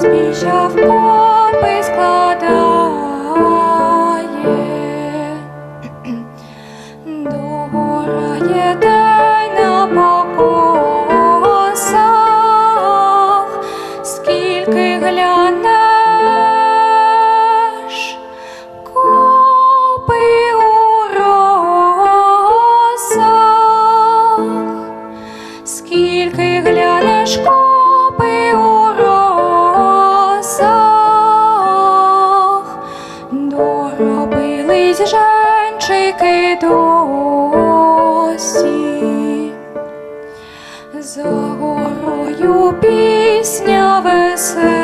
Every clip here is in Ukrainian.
поспішав копи складає, догорає день на покосах, скільки глянеш? Копи у росах, скільки. Досі. За горою пісня весела,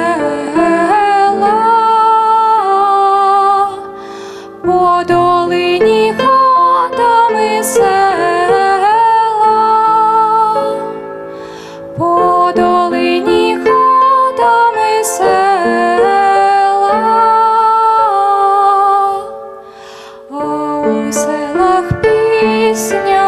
у селах пісня